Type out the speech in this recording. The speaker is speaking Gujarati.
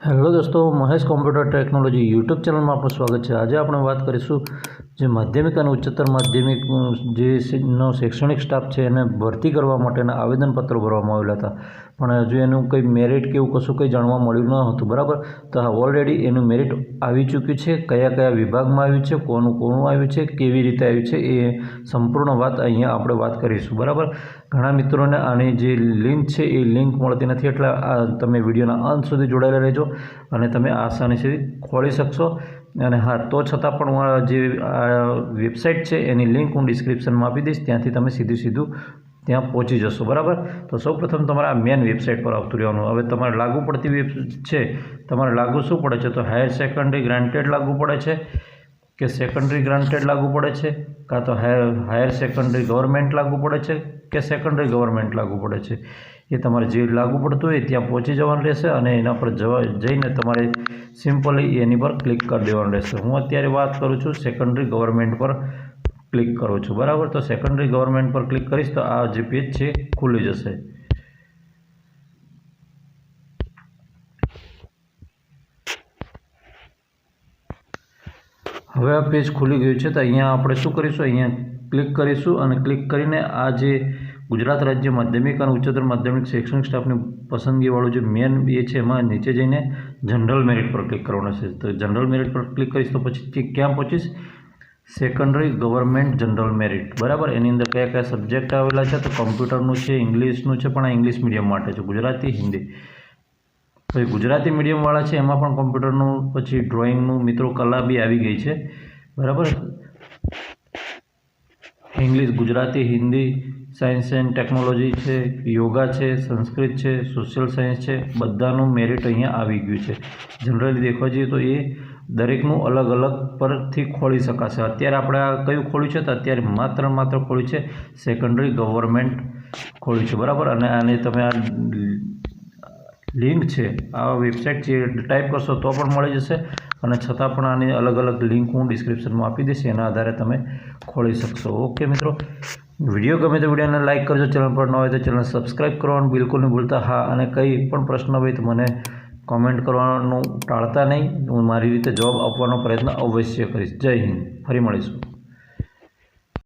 હેલો દોસ્તો મહેશ કોમ્પ્યુટર ટેકનોલોજી યુટ્યુબ ચેનલમાં આપનું સ્વાગત છે. આજે આપણે વાત કરીશું જે માધ્યમિક અને ઉચ્ચતર માધ્યમિક જે નો શૈક્ષણિક સ્ટાફ છે એને ભરતી કરવા માટેના આવેદનપત્રો ભરવામાં આવેલા હતા. પણ હજુ એનું કંઈ મેરિટ કે એવું કશું કંઈ જાણવા મળ્યું ન હતું, બરાબર? તો હા ઓલરેડી એનું મેરિટ આવી ચૂક્યું છે. કયા કયા વિભાગમાં આવ્યું છે? કોનું કોનું આવ્યું છે? કેવી રીતે આવ્યું છે? એ સંપૂર્ણ વાત અહીંયા આપણે વાત કરીશું, બરાબર? ઘણા મિત્રોને આની જે લિંક છે, એ લિંક મળતી નથી, એટલે તમે વિડીયોના અંત સુધી જોડાયેલા રહેજો અને તમે આસાનીથી ખોલી શકશો. અને હા, તો છતાં પણ હું જે વેબસાઇટ છે, એની લિંક હું ડિસ્ક્રિપ્શનમાં આપી દઈશ, ત્યાંથી તમે સીધું સીધું ત્યાં પહોંચી જશો, બરાબર? તો સૌપ્રથમ તમારે આ મેન વેબસાઇટ પર આવતું રહેવાનું. હવે તમારે લાગુ પડતી વેબ છે, તમારે લાગુ શું પડે છે? તો હાયર સેકન્ડરી ગ્રાન્ટેડ લાગુ પડે છે કે સેકન્ડરી ગ્રાન્ટેડ લાગુ પડે છે? કાં તો હાયર હાયર સેકન્ડરી ગવર્મેન્ટ લાગુ પડે છે કે સેકન્ડરી ગવર્મેન્ટ લાગુ પડે છે? એ તમારે જે લાગુ પડતું હોય ત્યાં પહોંચી જવાનું રહેશે અને એના પર જવા, જઈને તમારે સિમ્પલી એની પર ક્લિક કરી દેવાનું રહેશે. હું અત્યારે વાત કરું છું સેકન્ડરી ગવર્મેન્ટ પર ક્લિક કરું છું. બરાબર? તો સેકન્ડરી ગવર્મેન્ટ પર ક્લિક કરીશ તો આ જે પેજ છે ખુલી જશે. હવે આ પેજ ખુલી ગયું છે તો અહીંયા આપણે શું કરીશું? અહીંયા ક્લિક કરીશું અને ક્લિક કરીને આ જે ગુજરાત રાજ્ય માધ્યમિક અને ઉચ્ચતર માધ્યમિક શૈક્ષણિક સ્ટાફની પસંદગીવાળું જે મેન એ છે, એમાં નીચે જઈને જનરલ મેરિટ પર ક્લિક કરવાનું છે. તો જનરલ મેરિટ પર ક્લિક કરીશ તો પછી ક્યાં પહોંચીશ? સેકન્ડરી ગવર્મેન્ટ જનરલ મેરિટ બરાબર? એની અંદર કયા કયા સબ્જેક્ટ આવેલા છે? તો કમ્પ્યુટરનું છે ઇંગ્લિશનું છે, પણ આ ઇંગ્લિશ મીડિયમ માટે છે. ગુજરાતી, હિન્દી. પછી ગુજરાતી મીડિયમવાળા છે, એમાં પણ કોમ્પ્યુટરનું પછી ડ્રોઈંગનું મિત્રો કલા બી આવી ગઈ છે. બરાબર? English Gujarati, Hindi science and technology છે, યોગા છે, સંસ્કૃત છે, સોશિયલ સાયન્સ છે, બધાનું મેરિટ અહીંયા આવી ગયું છે. જનરલી દેખવા જઈએ તો એ દરેકનું અલગ અલગ પરથી ખોલી શકાશે. અત્યારે આપણે આ કયું ખોલ્યું છે તો અત્યારે માત્ર માત્ર ખોલ્યું છે સેકન્ડરી ગવર્મેન્ટ ખોલ્યું છે. બરાબર? અને આને તમે આ લિંક છે, આ વેબસાઇટ છે ટાઈપ કરશો તો પણ મળી જશે. અને છતાં પણ આની અલગ અલગ લિંક હું ડિસ્ક્રિપ્શનમાં આપી દઈશ. એના આધારે તમે ખોલી શકશો. ઓકે મિત્રો? વીડિયો ગમે તો વિડીયોને લાઇક કરજો, ચેનલ પર ન હોય તો ચેનલ સબસ્ક્રાઈબ કરવાનું બિલકુલ નહીં ભૂલતા. હા, અને કંઈ પણ પ્રશ્ન હોય તો મને કોમેન્ટ કરવાનું ટાળતા નહીં. હું મારી રીતે જવાબ આપવાનો પ્રયત્ન અવશ્ય કરીશ. જય હિન્દ. ફરી મળીશું.